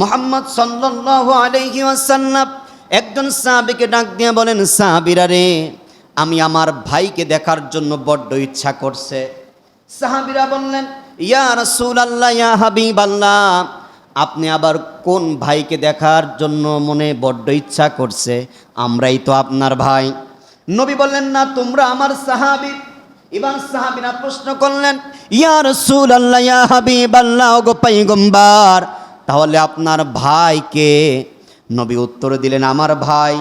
মোহাম্মদ সাল্লাল্লাহু আলাইহি ওয়াসাল্লাম একজন সাহাবীকে ডাক দিয়ে বলেন, সাহাবিরা রে, আমি আমার ভাইকে দেখার জন্য বড্ড ইচ্ছা করছে। সাহাবীরা বললেন, ইয়া রাসূলুল্লাহ, ইয়া হাবিব আল্লাহ আপনি আবার কোন ভাইকে দেখার জন্য মনে বড্ড ইচ্ছা করছে? আমরাই তো আপনার ভাই। নবী বললেন, না, তোমরা আমার সাহাবী। এবার সাহাবীরা প্রশ্ন করলেন, ইয়া রাসূলুল্লাহ, ইয়া হাবিবাল্লাহ গো পয়গম্বর তাহলে আপনার ভাইকে নবী উত্তর দিলেন, আমার ভাই,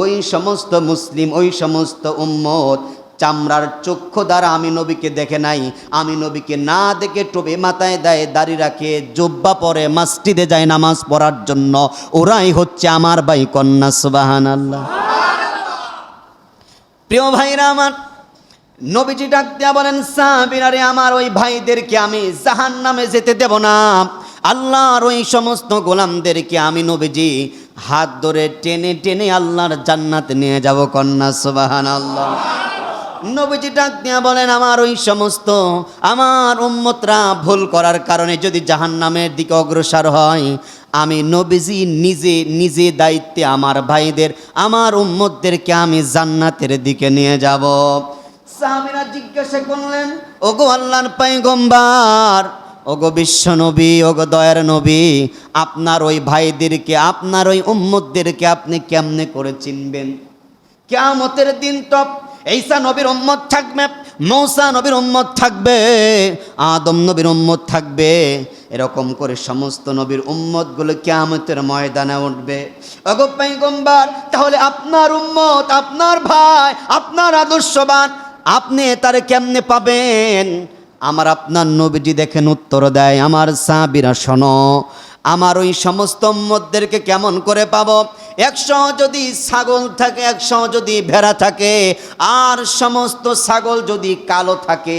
ওই সমস্ত মুসলিম, ওই সমস্ত উম্মত, চামড়ার চক্ষু দ্বারা আমি নবীকে দেখে নাই। আমি নবীকে না দেখে টোবে মাথায় দেয় দাড়ি রাখে, জব্বা পরে মাস্টিদে যায় নামাজ পড়ার জন্য। ওরাই হচ্ছে আমার ভাই কন্যা সুবাহান আল্লাহ প্রিয় ভাইরা আমার, নবীজি ডাক দিয়া বলেন সাহাবিরারে আমার ওই ভাইদেরকে আমি জাহান নামে যেতে দেব না। আল্লাহর ওই সমস্ত গোলামদেরকে আমি নবীজি হাত ধরে টেনে টেনে আল্লাহর জান্নাতে নিয়ে যাব কন্যা সুবাহান আল্লাহ নবীজি ডাক দিয়া বলেন, আমার ওই সমস্ত, আমার উম্মতরা ভুল করার কারণে যদি জাহান নামের দিকে অগ্রসর হয়, আমি নবীজি নিজে নিজে দায়িত্বে আমার ভাইদের, আমার উম্মতদেরকে আমি জান্নাতের দিকে নিয়ে যাব। সাহাবীরা জিজ্ঞাসা করলেন, ওগো আল্লাহর পাইগম্বার ওগো বিশ্ব নবী, ওগো দয়ার নবী, আপনার ওই ভাইদেরকে, আপনার ওই উম্মতদেরকে আপনি কেমনে করে চিনবেন? কেয়ামতের দিন তো ঈসা নবীর উম্মত থাকবে, মৌসা নবীর উম্মত থাকবে, আদম নবীর উম্মত থাকবে। এরকম করে সমস্ত নবীর উম্মতগুলো কেয়ামতের ময়দানে উঠবে। অগো পয়গম্বর, তাহলে আপনার উম্মত, আপনার ভাই, আপনার আদর্শবান, আপনি তারে কেমনে পাবেন? আমার আপনার নবীজি দেখেন উত্তর দেয়, আমার সাবিরা শোনো, আমার ওই সমস্ত উম্মতদেরকে কেমন করে পাবো? একশো যদি ছাগল থাকে, একশো যদি ভেড়া থাকে, আর সমস্ত ছাগল যদি কালো থাকে,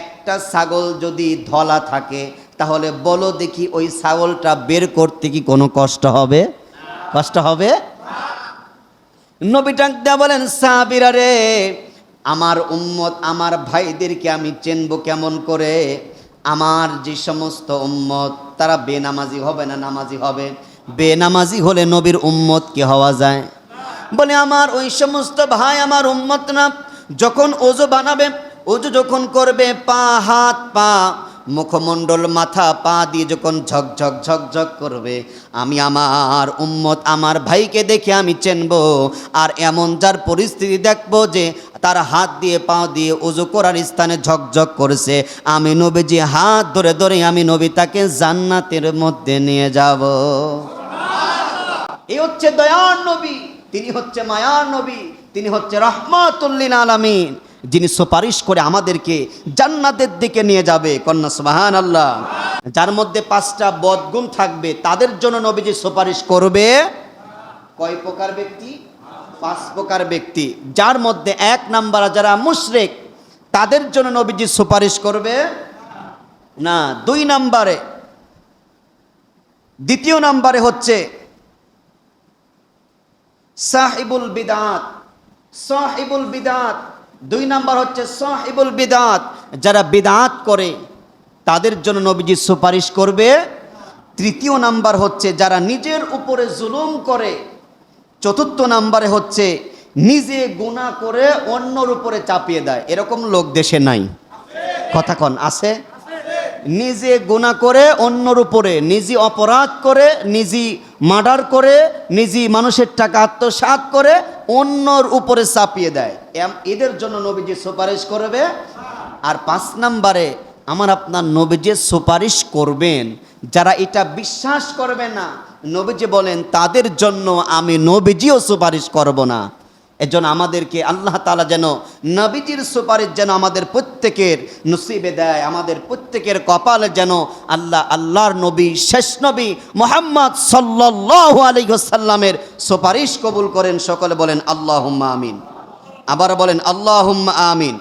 একটা ছাগল যদি ধলা থাকে, তাহলে বলো দেখি ওই ছাগলটা বের করতে কি কোনো কষ্ট হবে? কষ্ট হবে? নবী দেয়া বলেন, সাহাবিরা রে আমার উম্মত, আমার ভাইদেরকে আমি চেনবো কেমন করে? আমার যে সমস্ত উম্মত, তারা বেনামাজি হবে না নামাজি হবে? বেনামাজি হলে নবীর উম্মত কি হওয়া যায়? বলে, আমার ওই সমস্ত ভাই, আমার উম্মত না যখন ওজো বানাবে ওজো যখন করবে, পা, হাত, পা, মুখমণ্ডল, মাথা, পা দিয়ে যখন ঝকঝক ঝকঝক করবে, আমি আমার উম্মত, আমার ভাইকে দেখে আমি চেনবো। আর এমন যার পরিস্থিতি দেখব যে তার হাত দিয়ে পা দিয়ে উজু করার স্থানে ঝকঝক করেছে। আমি নবীজি, হাত ধরে ধরে আমি নবী তাকে জান্নাতের মধ্যে নিয়ে যাব। এই হচ্ছে দয়ার নবী, তিনি হচ্ছে মায়ার নবী, তিনি হচ্ছে রহমাতুল্লিন আলামিন। যিনি সুপারিশ করে আমাদেরকে জান্নাতের দিকে নিয়ে যাবে। কন্যা সুবাহান আল্লাহ যার মধ্যে পাঁচটা বদগুণ থাকবে, তাদের জন্য নবীজি সুপারিশ করবে। কয় প্রকার ব্যক্তি? পাঁচ প্রকার ব্যক্তি, যার মধ্যে এক নাম্বার যারা মুশরেক, তাদের জন্য নবীজি সুপারিশ করবে না। দুই নাম্বারে, দ্বিতীয় নাম্বারে হচ্ছে সাহিবুল বিদাত সাহিবুল বিদাত। দুই নাম্বার হচ্ছে সাহিবুল বিদাত, যারা বিদাত করে, তাদের জন্য নবীজি সুপারিশ করবে। তৃতীয় নাম্বার হচ্ছে যারা নিজের উপরে জুলুম করে চতুর্থ নাম্বারে হচ্ছে, নিজে গুণা করে অন্যর উপরে চাপিয়ে দেয়। এরকম লোক দেশে নাই। কথা কন, আছে? নিজে গুণা করে অন্যর উপরে, নিজে অপরাধ করে, নিজে মার্ডার করে, নিজে মানুষের টাকা আত্মসাৎ করে, অন্যর উপরে চাপিয়ে দেয়। এদের জন্য নবীজি সুপারিশ করবে। আর পাঁচ নাম্বারে, আমার আপনার নবীজি সুপারিশ করবেন। যারা এটা বিশ্বাস করবে না নবীজি বলেন, তাদের জন্য আমি নবীজিও সুপারিশ করব না। এজন্য আমাদেরকে আল্লাহ তালা যেন নবীজির সুপারিশ যেন আমাদের প্রত্যেকের নসিবে দেয়, আমাদের প্রত্যেকের কপালে যেন আল্লাহ, আল্লাহর নবী, শেষ নবী মোহাম্মদ সাল্লাহ আলিহাসাল্লামের সুপারিশ কবুল করেন। সকলে বলেন আল্লাহ আমিন। আবার বলেন আল্লাহ আমিন।